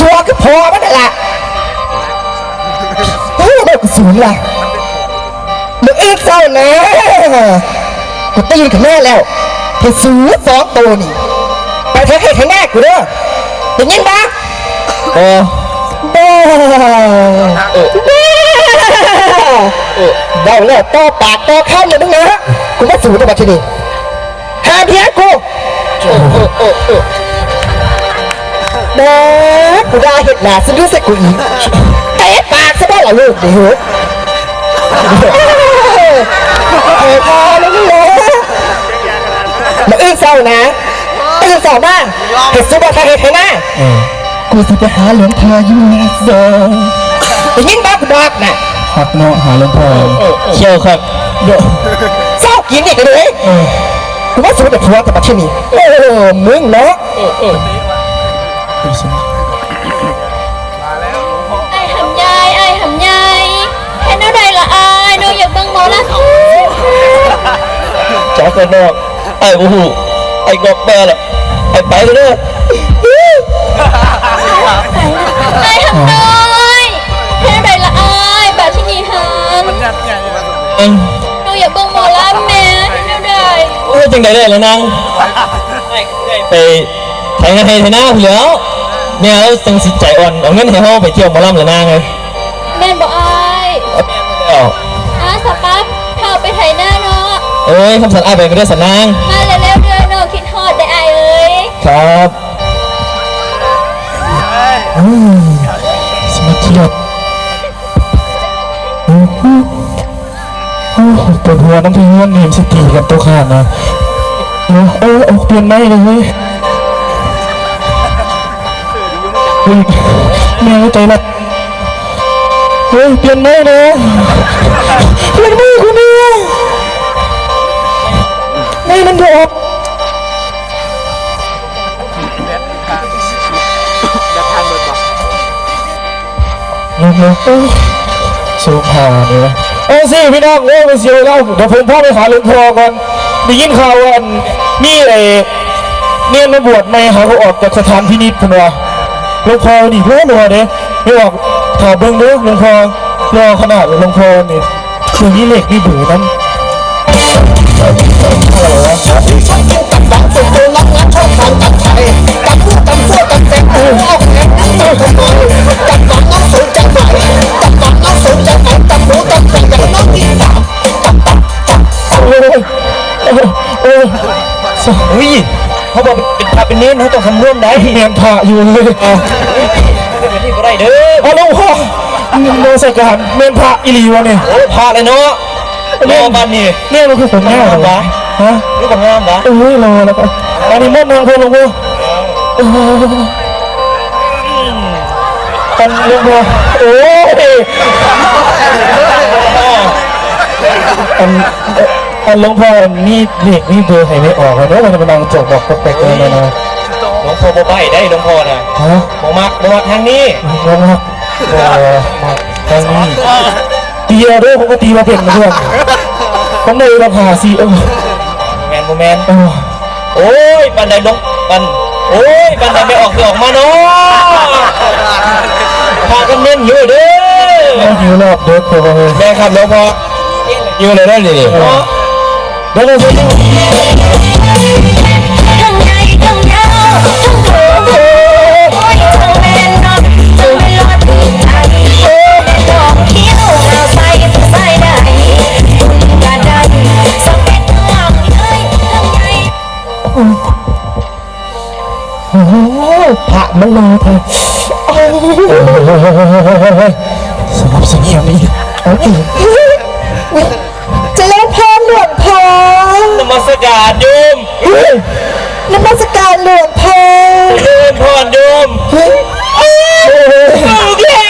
ชัวร์ก็พอมันนั่นแหละเฮ้ยได้กูสูงล่ะเดี๋ยวอีกเศร้านะกูตีนกับแม่แล้วเธอสูงสองตัวนี่ไปเทให้ให้แม่กูเด้ออย่างนี้ปะโอ้บ้าเออเดาแล้วต่อปากต่อข้ามเลยมึงนะกูมาสูงตัวบัตรนี่ห้ามเพี้ยกูเด้อ กูได้เห็ดหนาซึ่งรู้สึกกูอีกเตะปากซะบ้าเหรอลูกเดี๋ยวเออพอแล้วนี่เลยมาอื้อเศร้านะอื้อเศร้ามากเห็ดซุปเปอร์คาเห็ดไทยหน้ากูสิไปหาหลวงพ่ออยู่นะเด้อได้ยินบ้ากูบอกน่ะหักเนาะหาหลวงพ่อเชี่ยวครับเดี๋ยวเศร้ากินอีกเลยกูว่าสูดแต่ผัวกับปัจจุบันโอ้มึงเนาะไอ้หำยายไอ้หำยายแค่นั้นใดละอายหนูอยากเบิ่งหมอลำจ้ากันนอกไอ้โอ้โหไอ้กอกแปรล่ะไอ้ไปเลยเด้อไอ้หำน้อยแค่นั้นใดละ อายบาดที่นี่หันเอ้ยหนูอยากเบิ่งหมอลำแม่แค่นั้นใดโอ้ยจังไดได้แล้วนางไปไทยงานให้ไทย หน้าผู้เหลียวแม่แล้วจังสิใจอ่อนเอาเงินให้เฮาไปเที่ยวหมอลำแล้วนางเลยแม่นบ่อายเอาแม่มาแล้วอาสปั๊บเข้าไปไถหน้าเนาะ เอ้ยคำสั่งอ้ายไปก็ได้สันนางมาเร็วๆเด้อเนาะคิดฮอดได้อายเอ้ยครับสมาธิแบบปวดหัวน้ำพีเงินนี่สติกับตัวขาดนะเออเออเปลี่ยนไม่เลยเฮ้ย เฮ้ยแม่ใจละเฮ้ยเปลี่ยนไม่นะเปลี่ยนไม่คุณเนี่ยไม่มันโดดเร็วๆสูงผ่าเนี่ยนะเออสิพี่น้องเอ้ยไปเสียแล้วเดี๋ยวผมพ่อไปหาหลวงพ่อก่อนได้ยินข่าวว่าอันมีไอ้เนี่ยมาบวชใหม่หาเขาออกจากสถานพินิจพุ่นว่า หลวงพ่อนี่เพื่อนหัวเด้ไม่บอกถอดเบิ้งเด้อหลวงพ่อรอขนาดหลวงพ่อนี่คือนี่เหล็กนี่บูนั้นอะไรวะ เป็นพระเป็นเน้นเขาต้องทำร่วมได้เมียนพระอยู่เลยอะนี่ก็ได้เด้อเอาหลวงพ่อโมสการเมียนพระอิลีวะเนี่ยโอ้พระเลยเนาะรอบ้านนี่เนี่ยมันคือผมงามเหรอฮะนี่ผมงามเหรอเอ้ยรอแล้วก็อันนี้มดนางพลหลวงพ่อโอ้ตันหลวงพ่อโอ้ยอันอันหลวงพ่อนี่เด็กนี่เบอร์ให้ไม่ออกเลยเนอะมันกำลังจบบอกแปลกๆเลยนะนะ หลวงพ่อบ่ใบได้หลวงพ่อน่ะฮะบ่มักบ่มักทางนี้งงมากเออมาทางนี้ตีเอาด้วยผมก็ตีมาเพ่งมาเพื่อนผมเลยมาผ่าซีเออแมนบ่แมนเออโอ้ยปันใดหลวงปันโอ้ยปันใดไม่ออกคือออกมาเนาะพากันเน้นอยู่เด้อหิวรอบเด็กตัวเลยแม่ครับหลวงพ่ออยู่เลยได้เลยดิเนาะเดี๋ยวเราจะดู มันรอเธอโอ้ยสงบสงี่ยมนี่โอ้จะเล่นพรหลวงพ่อนมัสการโยมนมัสการหลวงพ่อเดินพรโยมถูกแล้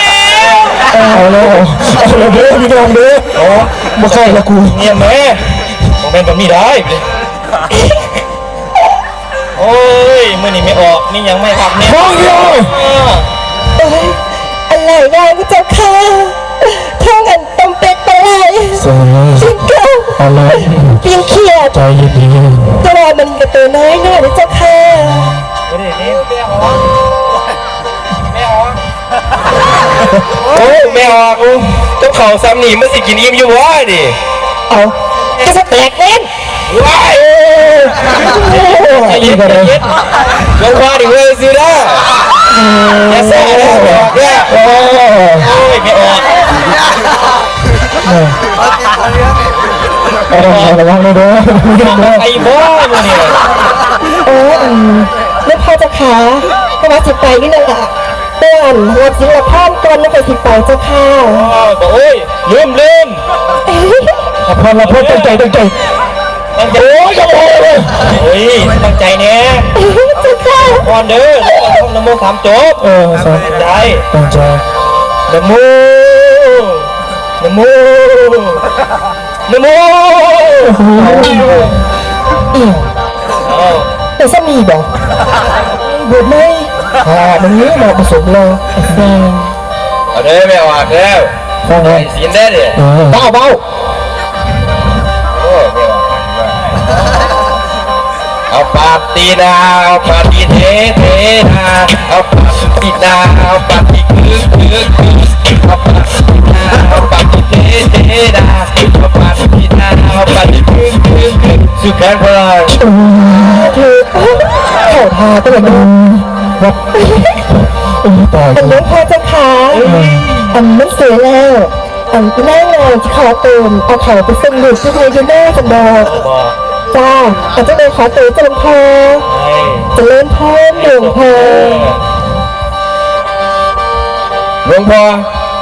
วเอาแล้วเอาแล้วเด้อพี่น้องเด้ออ๋อมาใกล้ละกูเงียบแม่บ่แม่นแบบนี้ได้ โอ้ยมื้อนี้ไม่ออกนี่ยังไม่พักเนี่ยมองอยู่เอ้ยอะไรได้พระเจ้าค่ะท่องอันตมเป็ดไปเลยเสียจริงเก้าเอาเลยเพียงเขียดใจเย็นตัวมันกับตัวน้อยหน่อยพระเจ้าค่ะไม่ได้นี่แม่ออกแม่ออกม่ออกกับเขาวซ้ำนี่มันสิกินอิ่มอยู่วะนี่เอาก็จะแตกเล่นว้ายไอ้ เย็ยี่นก็เลยเย็นลงมาดิเว้ยซื้อได้อย่าแซ่ได้ไม่ออกเนี่ยโอ้โอ้ยไม่ออกระวังระวังเลยเด้อไอ้บ้ามันเนี่ยโอ้อืมไม่พอจะขาก็มาสิไปนี่นั่นแหละเตือนหัวจิงละพ่อมก่อนแล้วไปสิไปเจ้าค่ะโอ้ยลืมลืมพอเราพูดตั้งใจตั้งใจ ตั้งใจโอ้ยโอ้ยโอ้ยตั้งใจเนี่ยเจ้าค่ะก่อนเด้อแล้วก็ท่องนโมสามจบเออสามใจตั้งใจนโมนโมนโมแต่สามีบอกบวชไหมอ่ามันนี้มาผสมเราเอาเด้อไม่ออกแล้วฟังไงไอ้สีนได้ดิเบาเบา ปาตีนาเอาปาตีเทเทนาเอาปาตีนาเอาปาตีคืคืคืเอาปาตีนาเอาปาตีเทเทนาเอาปาตีนาเอาปาตีคืคืคืสุดแขนพลังคือขาทาตัวมันวัดตายอันนี้พอเจ้าค่ะอันไม่เสียแล้วอันแน่นอนจะขอเติมเอาเขาไปส่งดูที่ไทยยูเน่จังบอกบอก จ้าอาจจะเลยขอเติมเจริญพรให้เจริญพรหลวงพ่อหลวงพ่อ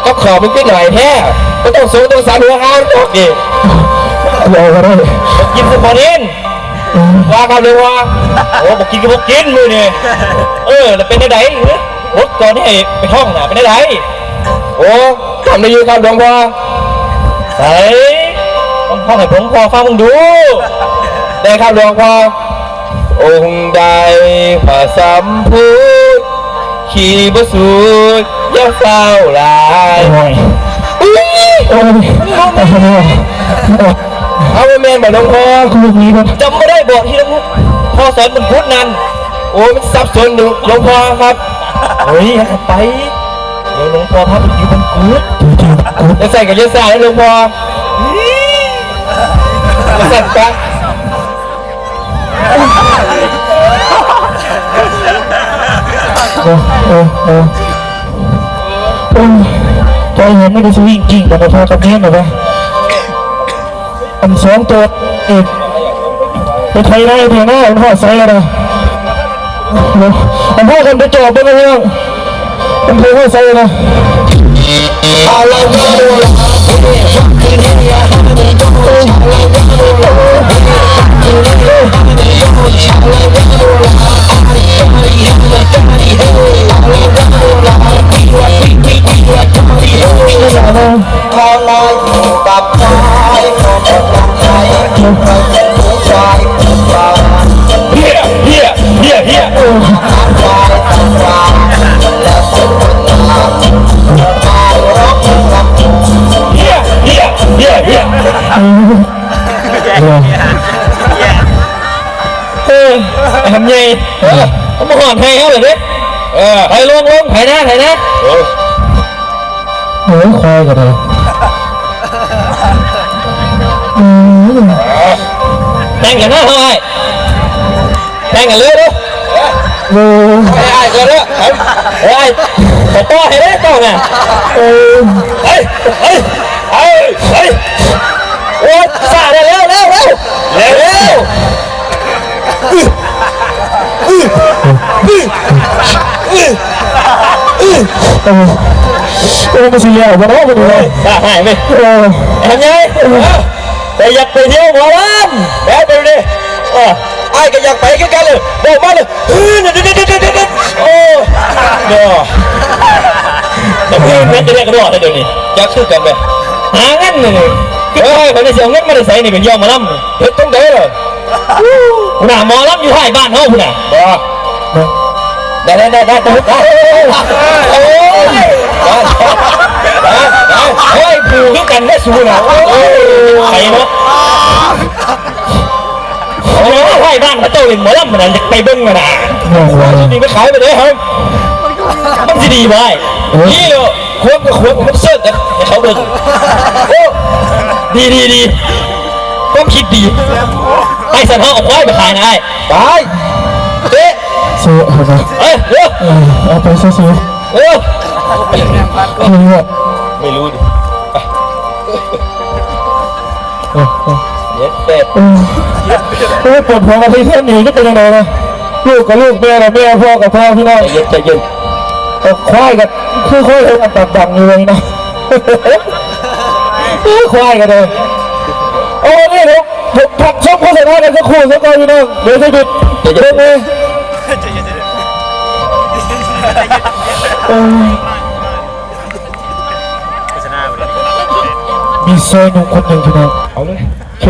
ก็ขอมึงไปหน่อยแท้ก็ต้องสูงต้องสามหัวห้างตกดิเราก็ได้กินสปอนินว่าครับเลยว่าโอ้บอกกินก็บอกกินมือนี่ยเออแล้วเป็นได้ไหนรถก่อนให้ไปห้องน่ะเป็นได้ไหนโอ้ทำได้ยู่ครับหลวงพ่อไหนหลวงพ่อให้ผมพอฟังมึงดู ได้ครับหลวงพ่อ องค์ใดพระสัมพุทธขี่บสูดอย่าเฝ้าหลายโอ้ยโอ้ยโอ้ยเอาไปแมนแบบหลวงพ่อลูกนี้ครับจำไม่ได้บอกที่หลวงพ่อสอนมันพุทธนั้นโอ้มันสับสนหนูหลวงพ่อครับเฮ้ยอย่าไปเดี๋ยวหลวงพ่อพาไปอยู่บนกูดจริงๆกูอย่าใส่กับอยาใส่นะหลวงพ่ออย่าใส่ปะ โอ้โอ้โอ้โอ้ใจเย็นไม่ได้สวิ่งจริงแต่พอกับเนี้ยหรอวะอันสองตัวเอกไปไทยได้เพียงหน้าอันพ่อใส่อะไรอันพ่อกันไปจบไปเลยยังอันพ่อใส่อะไรพ เขาเลยดิเออไปลงลงไถนะไถนะโอ้ยควายกันเลยอืมแต่งกันนะเฮ้ยแต่งกันเลยดูโอ้ยไอ้ไอ้ก็เด้อไอ้ไอ้ต่อต่อให้ได้ต่อไงโอ้ยเฮ้ยเฮ้ยเฮ้ยเฮ้ยโอ้สาดเร็วเร็วเร็วเร็วเร็ว โอ้ยโอ้ยมันสิเลี้ยวกันเนาะมันเลยสาหายไปโอ้ยทำยังไงแต่อยากไปเที่ยวหมอลำแล้วไปดูดิเออไอ้ก็อยากไปกันเลยบอ กมาเลยเฮ้ยเด็ดเดี๋ยวเพื่อนเพื่อนจะเรียกกันด้วยเดี๋ยวนี้จะคือกันไปหาเงินเลยเฮ้ยคนนี้เสียเงินมาได้ใส่นี่เป็นยอมมาลำเฮ็ดต้องเด้ยคุณน่ะหมอลำอยู่ท้ายบ้านเฮาคุณน่ะได้ได้ได้ได้ได้โอ้ยเฮ้ยผูกกันได้สูน่ะโอ้ยใครเนาะโอ้ยบ้านเขาเจ้าเล่นหมอลำมันจะไปเบิ่งมันน่ะโอ้ยนี่ไปขายไปเลยครับมันจะดีไหมนี่เลยควงกับควงมันเสิร์ฟกันให้เขาเบิ่งดีดีดีต้องคิดดีไอ้สันเขาเอาควายไปขายนายไปเจ๊ สู้เอาไปเอ้ยเร็วเอาไปสู้เร็วๆคือว่าไม่รู้ดิเออเออเย็ดเป็ดเออเออปวดหัวกับที่เพื่อนหนีก็เป็นยังไงนะลูกกับลูกแม่กับแม่พ่อกับพ่อพี่น้องเย็นใจเย็นแต่ควายกับคือควายเลยอันดับดังเลยนะควายกันเลยโอ้นี่ผมผมผักชอบโฆษณากันสักครู่สักก่อนพี่น้องเดี๋ยวจะหยุดเดี๋ยวเลยโอ้ย มีซอยหนุ่มคนหนึ่งพี่น้องเอาเลยโอเค